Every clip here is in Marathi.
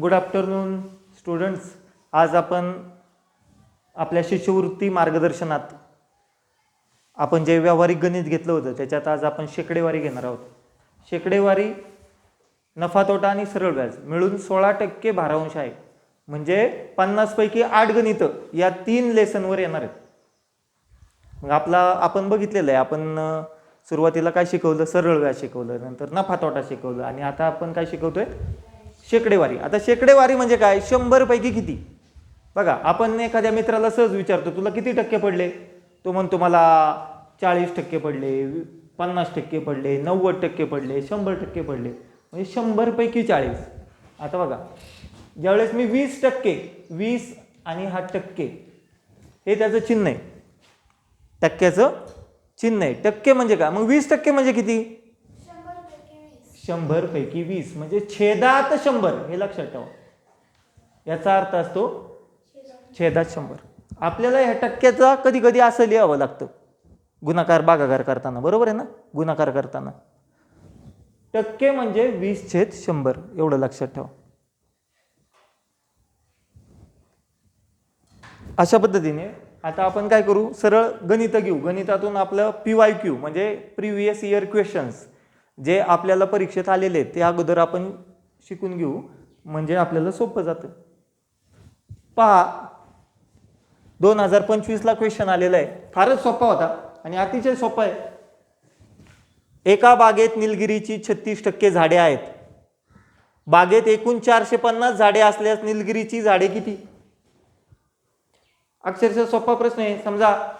Good afternoon students. आज आपण आपल्या शिष्यवृत्ती मार्गदर्शनात आपण जे व्यावहारिक गणित घेतलं होतं त्याच्यात आज आपण शेकडेवारी घेणार आहोत. शेकडेवारी नफा तोटा आणि सरळ व्याज मिळून सोळा टक्के भारांश आहे. म्हणजे पन्नासपैकी आठ गणितं या तीन लेसनवर येणार आहेत. मग आपला आपण बघितलेलं आहे आपण सुरुवातीला काय शिकवलं? सरळ व्याज शिकवलं नंतर नफा तोटा शिकवलं आणि आता आपण काय शिकवतोय? शेकडेवारी. आता शेकडेवारी म्हणजे काय? शंभरपैकी किती? बघा आपण एखाद्या मित्राला सहज विचारतो तुला किती टक्के पडले? तो म्हणतो मला चाळीस टक्के पडले पन्नास टक्के पडले नव्वद टक्के पडले शंभर टक्के पडले. म्हणजे शंभरपैकी चाळीस. आता बघा ज्यावेळेस मी वीस टक्के वीस आणि हा टक्के हे त्याचं चिन्ह आहे. टक्क्याचं चिन्ह आहे. टक्के म्हणजे काय? मग वीस टक्के म्हणजे किती? शंभर पैकी वीस म्हणजे छेदात शंभर हे लक्षात ठेवा. याचा अर्थ असतो छेदात शंभर. आपल्याला ह्या टक्क्याचा कधी कधी असं लिहावं लागतं. गुणाकार बागाकार करताना बरोबर आहे ना? गुणाकार करताना. टक्के म्हणजे वीस छेद शंभर एवढं लक्षात ठेवा. अशा पद्धतीने आता आपण काय करू? सरळ गणित घेऊ. गणितातून आपलं पी वाय क्यू म्हणजे प्रिव्हियस इयर क्वेश्चन्स जे आपल्याला परीक्षेत आलेले आहेत ते अगोदर आपण शिकून घेऊ. म्हणजे आपल्याला सोपं जातं. पहा दोन हजार पंचवीसला क्वेश्चन आलेला आहे. फारच सोपा होता आणि अतिशय सोपा आहे. एका बागेत निलगिरीची छत्तीस टक्के झाडे आहेत. बागेत एकूण चारशे पन्नास झाडे असल्यास निलगिरीची झाडे किती? अक्षरशः सोपा प्रश्न आहे. समजा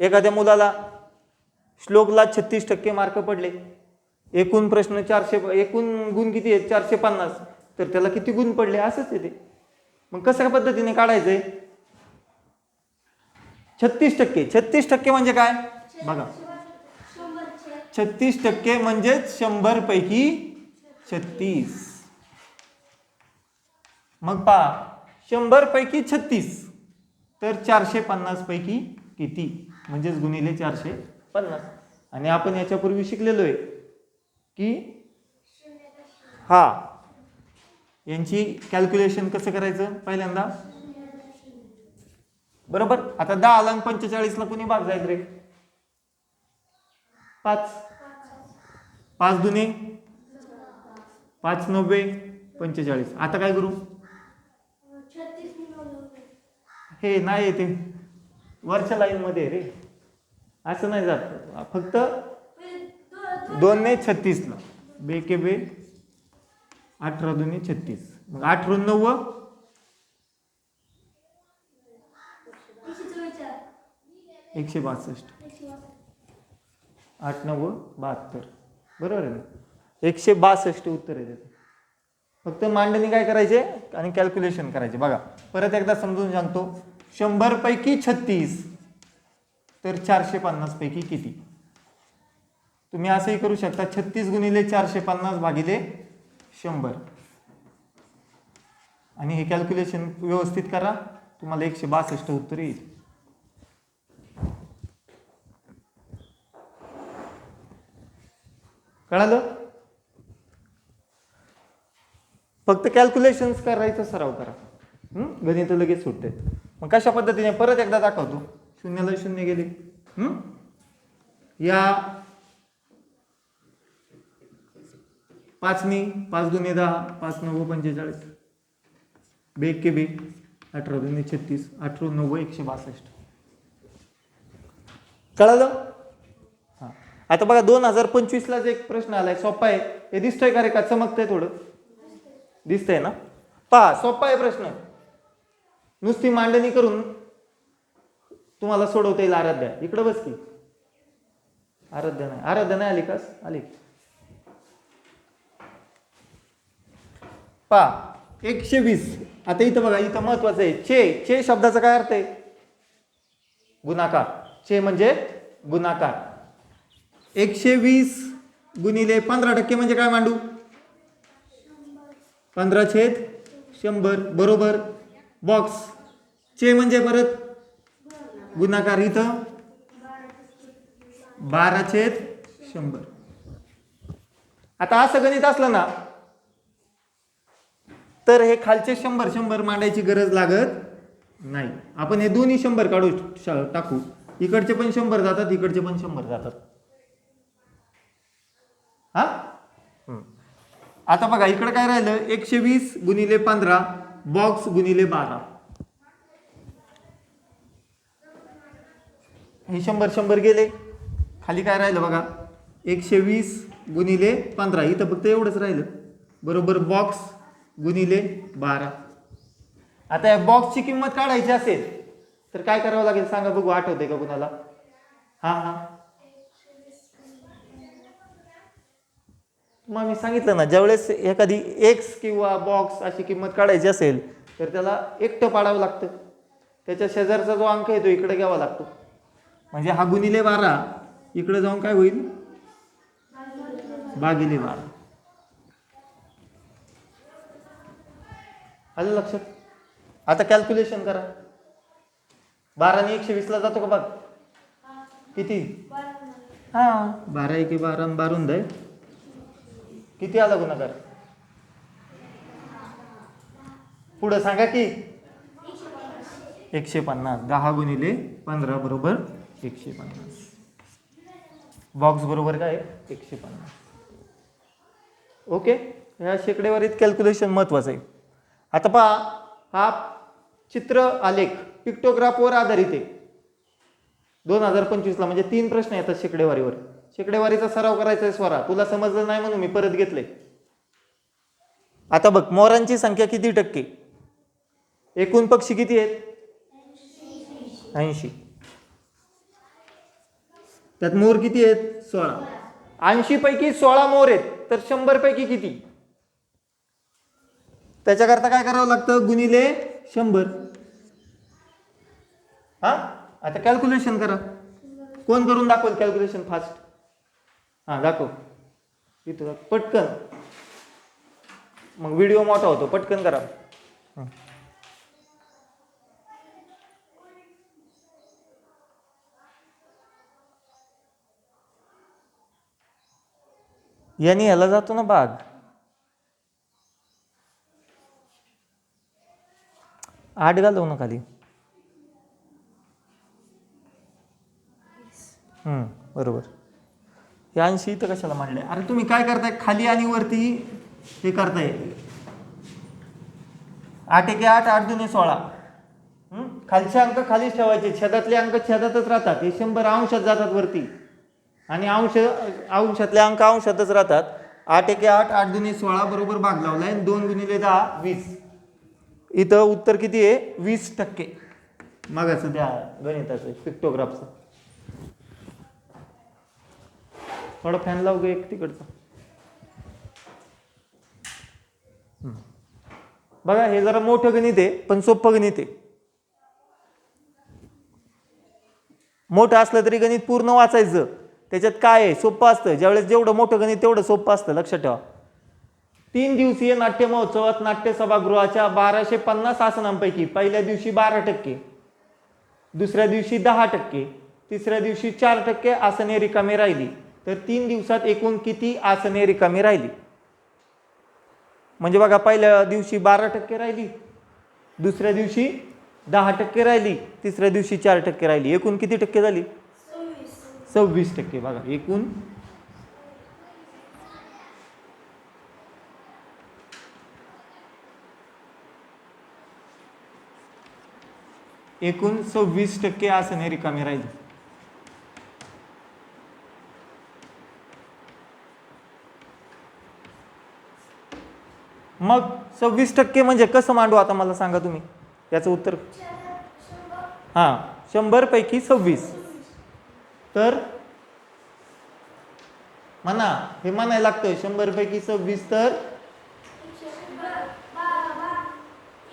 एखाद्या मुलाला श्लोकला छत्तीस टक्के मार्क पडले. एकूण प्रश्न चारशे एकूण गुण किती आहेत? चारशे पन्नास. तर त्याला किती गुण पडले? असंच आहे ते. मग कशा पद्धतीने काढायचंय? छत्तीस टक्के. छत्तीस टक्के म्हणजे काय? बघा. छत्तीस टक्के म्हणजेच शंभर पैकी छत्तीस. मग पहा. शंभर पैकी छत्तीस. तर चारशे पन्नास पैकी किती? म्हणजेच गुणिले चारशे पन्नास. आणि आपण याच्यापूर्वी शिकलेलो आहे की हा यांची कॅल्क्युलेशन कसं करायचं पहिल्यांदा? बरोबर? आता दहा लाख पंचेचाळीसला कुणी भाग जायत रे? पाच. पाच दुने? पाच नव्वे पंचेचाळीस. आता काय करू? हे नाही ते वरच्या लाईन मध्ये रे. असं नाही जात. फक्त दोन ने छत्तीसला. बे के बे अठरा दोन्ही छत्तीस. मग अठरा नव्व एकशे बासष्ट. आठ नव्व बहात्तर. बरोबर आहे ना? एकशे बासष्ट उत्तर आहे त्याचं. फक्त मांडणी काय करायचे आणि कॅल्क्युलेशन करायचे. बघा परत एकदा समजून सांगतो. शंभरपैकी छत्तीस. तर चारशे पन्नासपैकी किती? तुम्ही असंही करू शकता छत्तीस गुणिले चारशे पन्नास भागिले शंभर. आणि हे कॅल्क्युलेशन व्यवस्थित करा तुम्हाला एकशे बासष्ट उत्तर येईल. कळालं? फक्त कॅल्क्युलेशन्स करायचं सराव करा. गणित लगेच सुटते मग कशा पद्धतीने? परत एकदा दाखवतो. शून्याला शून्य गेले या पाचनी पाच दुने दहा पाच नव्वद पंचेचाळीस. बे के बे अठरा दुने छत्तीस अठरा नव्वद एकशे बासष्ट. कळालं? हां. आता बघा दोन हजार पंचवीसलाच एक प्रश्न आलाय. सोपा आहे. हे दिसतोय का रे का चमकतंय थोडं? दिसतंय ना? पहा सोपा आहे प्रश्न. नुसती मांडणी करून तुम्हाला सोडवता येईल आराध्या. इकडं बस की. आराध्या नाही. आराध्या नाही आली का? आली. पहा एकशे वीस. आता इथं बघा इथं महत्वाचं आहे. चे चे शब्दाचा काय अर्थ आहे? गुणाकार. चे म्हणजे गुणाकार. एकशे वीस गुणिले पंधरा टक्के म्हणजे काय मांडू? पंधरा छेद शंभर. बरोबर. बॉक्स. चे म्हणजे परत? गुणाकार इथं? बारा छेद शंभर. आता असं गणित असलं ना तर हे खालचे शंभर शंभर मांडायची गरज लागत नाही. आपण हे दोन्ही शंभर काढू टाकू. इकडचे पण शंभर जातात इकडचे पण शंभर जातात. हा? आता बघा इकडे काय राहिलं? एकशे वीस गुणिले पंधरा बॉक्स गुणिले बारा. हे शंभर शंभर गेले. खाली काय राहिलं बघा? एकशे वीस गुणिले पंधरा. इथं फक्त एवढंच राहिलं. बरोबर बॉक्स गुणिले बारा. आता या बॉक्सची किंमत काढायची असेल तर काय करावं लागेल सांगा बघू आठवते का कुणाला? हा हा. मग मी सांगितलं ना ज्यावेळेस एखादी एक्स किंवा बॉक्स अशी किंमत काढायची असेल तर त्याला एकटं पाडावं लागतं. त्याच्या शेजारचा जो अंक आहे तो इकडे घ्यावा लागतो. म्हणजे हा गुणिले बारा इकडे जाऊन काय होईल? भागिले बारा आलं लक्षात? आता कॅल्क्युलेशन करा. बाराने एकशे वीसला जातो का बघ किती? हा. बारा एके बारा बारून दे किती आला गुणाकार? पुढं सांगा की? एकशे पन्नास. दहा गुणिले पंधरा बरोबर एकशे पन्नास. बॉक्स बरोबर काय? एकशे पन्नास. ओके ह्या शेकडेवारीत कॅल्क्युलेशन महत्वाचं आहे. आता पहा हा चित्र आलेख पिक्टोग्राफवर आधारित आहे. दोन हजार पंचवीसला म्हणजे तीन प्रश्न येतात शेकडेवारीवर. शेकडेवारीचा सराव करायचा आहे स्वरा. तुला समजलं नाही म्हणून मी परत घेतले आता बघ मोरांची संख्या किती टक्के? एकूण पक्षी किती आहेत? ऐंशी. त्यात मोर किती आहेत? सोळा. ऐंशी पैकी सोळा मोर आहेत तर शंभर पैकी किती? त्याच्याकरता काय करावं लागतं? गुणिले शंभर. हा? आता कॅल्क्युलेशन करा. कोण करून दाखवल कॅल्क्युलेशन फास्ट हा दाखव. इथं पटकन. मग व्हिडिओ मोठा होतो पटकन करा. याने याला जातो ना बाग. आठ घालव ना खाली बरोबर. हे ऐंशी इथं कशाला मांडले अरे तुम्ही काय करताय? खाली आणि वरती हे करताय. आठ एके आठ आठ दुने सोळा. खालचे अंक खालीच ठेवायचे. छेदातले अंक छेदातच राहतात. हे शंभर अंशात जातात वरती. आणि अंश अंशातले अंक अंशातच राहतात. आठ एके आठ आठ दुने सोळा बरोबर भाग लावलाय आणि दोन गुणिले दहा वीस. इथं उत्तर किती आहे? वीस टक्के. मागाचं त्या गणिताचं पिक्टोग्राफचं. थोडा फॅन लावू एक तिकडचा. बघा हे जरा मोठं गणित आहे पण सोपं गणित आहे. मोठं असलं तरी गणित पूर्ण वाचायचं. त्याच्यात काय आहे? सोपं असतं. ज्यावेळेस जेवढं मोठं गणित तेवढं सोपं असतं. लक्षात ठेवा. तीन दिवसीय नाट्य महोत्सवात नाट्य सभागृहाच्या बाराशे पन्नास आसनांपैकी पहिल्या दिवशी बारा टक्के दुसऱ्या दिवशी दहा टक्के तिसऱ्या दिवशी चार टक्के आसने रिकामी राहिली. तर तीन दिवसात एकूण किती आसने रिकामी राहिली? म्हणजे बघा पहिल्या दिवशी बारा टक्के राहिली दुसऱ्या दिवशी दहा टक्के राहिली तिसऱ्या दिवशी चार टक्के राहिली. एकूण किती टक्के झाली? सव्वीस टक्के. बघा एकूण एकूण सव्वीस टक्के आसने रिकामी राहिली. मग सव्वीस टक्के म्हणजे कसं मांडू आता मला सांगा तुम्ही? याचं उत्तर. हां शंभर पैकी सव्वीस. तर म्हणा हे म्हणायला लागतं शंभर पैकी सव्वीस तर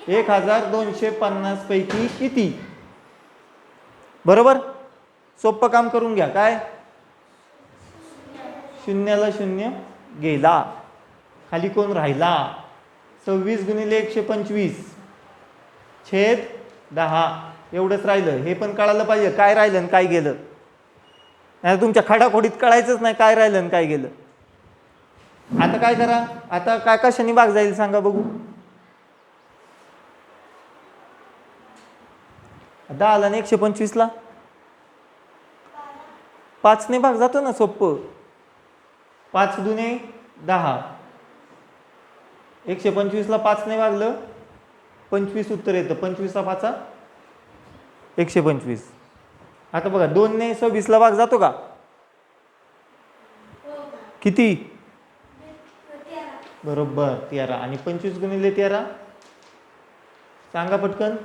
एक हजार दोनशे पन्नास पैकी किती? बरोबर? सोपं काम करून घ्या. काय? शून्याला शून्य गेला. खाली कोण राहिला? सव्वीस गुणिले एकशे पंचवीस. छेद दहा. एवढंच राहिलं. हे पण कळालं पाहिजे. काय राहिलं आणि काय गेलं? नाही तुमच्या खडाखोडीत कळायचंच नाही काय राहिलं आणि काय गेलं. आता काय करा? आता काय कशाने बाग जाईल सांगा बघू. दहा आला आणि एकशे पंचवीसला पाचने भाग जातो ना सोप्पं. पाच दुने दहा. एकशे पंचवीसला पाचने भागलं पंचवीस उत्तर येतं. पंचवीसला पाचा? एकशे पंचवीस. आता बघा दोनने सव्वीसला भाग जातो का? किती? बरोबर तेरा. आणि पंचवीस गुणिले तेरा? सांगा पटकन.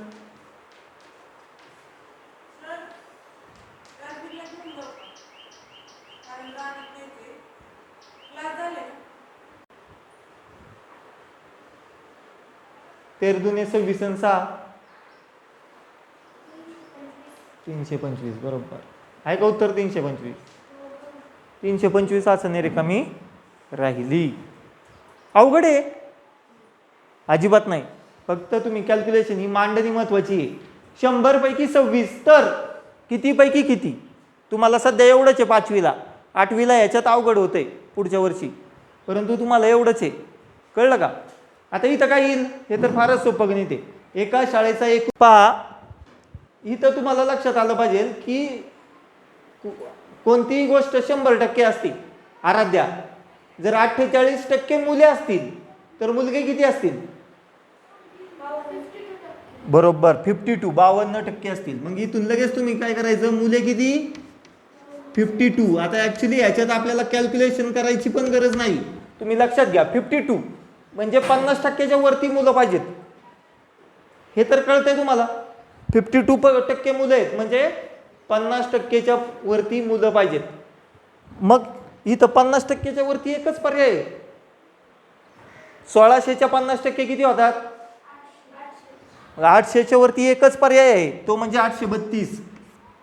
तेर दुने सव्वीस आणि सहा. तीनशे पंचवीस बरोबर. आहे का उत्तर तीनशे पंचवीस? तीनशे पंचवीस आसने रिकामी राहिली. अवघड आहे. अजिबात नाही. फक्त तुम्ही कॅल्क्युलेशन ही मांडणी महत्वाची आहे. शंभरपैकी सव्वीस तर कितीपैकी किती? तुम्हाला सध्या एवढंच आहे पाचवीला. आठवीला याच्यात अवघड होते पुढच्या वर्षी. परंतु तुम्हाला एवढंच आहे. कळलं का? आता इथं काय येईल? हे तर फारच सोपं गणित आहे. एका शाळेचा एक पहा इथं तुम्हाला लक्षात आलं पाहिजे की कोणतीही गोष्ट शंभर टक्के असते आराध्या जर अठ्ठेचाळीस टक्के मुले असतील तर मुलगे किती असतील? बरोबर फिफ्टी टू बावन्न टक्के असतील. मग इथून लगेच तुम्ही काय करायचं? मुले किती? फिफ्टी टू आता ॲक्च्युली याच्यात आपल्याला कॅल्क्युलेशन करायची पण गरज नाही. तुम्ही लक्षात घ्या फिफ्टी टू म्हणजे पन्नास टक्क्याच्या वरती मुलं पाहिजेत. हे तर कळतंय तुम्हाला. फिफ्टी टू टक्के मुलं आहेत. म्हणजे पन्नास टक्केच्या वरती मुलं पाहिजेत. मग इथं पन्नास टक्केच्या वरती एकच पर्याय आहे. सोळाशेच्या पन्नास टक्के किती होतात? आठशेच्या वरती एकच पर्याय आहे. तो म्हणजे आठशे बत्तीस.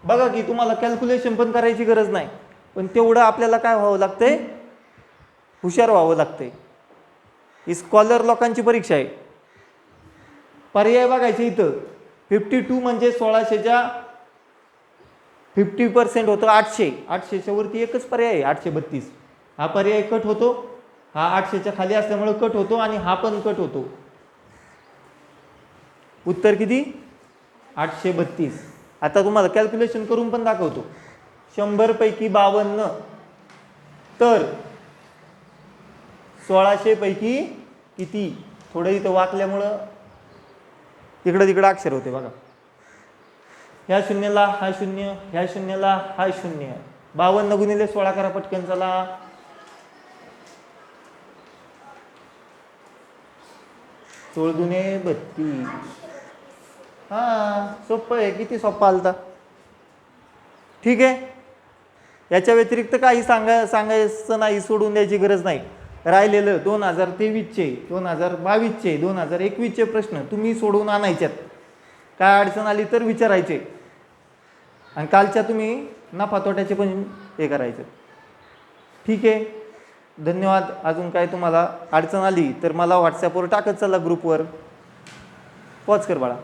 बघा की तुम्हाला कॅल्क्युलेशन पण करायची गरज नाही. पण तेवढं आपल्याला काय व्हावं लागतंय? हुशार व्हावं लागतंय. ही स्कॉलर लोकांची परीक्षा आहे. पर्याय बघायचे इथं. फिफ्टी टू म्हणजे सोळाशेच्या फिफ्टी पर्सेंट होतं आठशे. आठशेच्या वरती एकच पर्याय आहे आठशे बत्तीस. हा पर्याय कट होतो. हा आठशेच्या खाली असल्यामुळे कट होतो आणि हा पण कट होतो. उत्तर किती? आठशे बत्तीस. आता तुम्हाला कॅल्क्युलेशन करून पण दाखवतो. शंभरपैकी बावन्न. तर सोळाशेपैकी किती? थोडं इथं वाकल्यामुळं इकडं तिकडं अक्षर होते बघा. ह्या शून्याला हा शून्य ह्या शून्याला हा शून्य. बावन्न गुणिले सोळा करा पटकन चला. सोळ दुने बत्तीस. हा सोपं आहे किती सोपा आलता. ठीक आहे? याच्या व्यतिरिक्त काही सांगा सांगायचं नाही सोडून द्यायची गरज नाही. राहिलेलं दोन हजार तेवीसचे दोन हजार बावीसचे दोन हजार एकवीसचे प्रश्न तुम्ही सोडवून आणायच्यात काय अडचण आली तर विचारायचे. आणि कालच्या तुम्ही नफा तोट्याचे पण हे करायचं. ठीक आहे. धन्यवाद. अजून काय तुम्हाला अडचण आली तर मला व्हॉट्सॲपवर टाकत चला ग्रुपवर पॉज कर बाळा.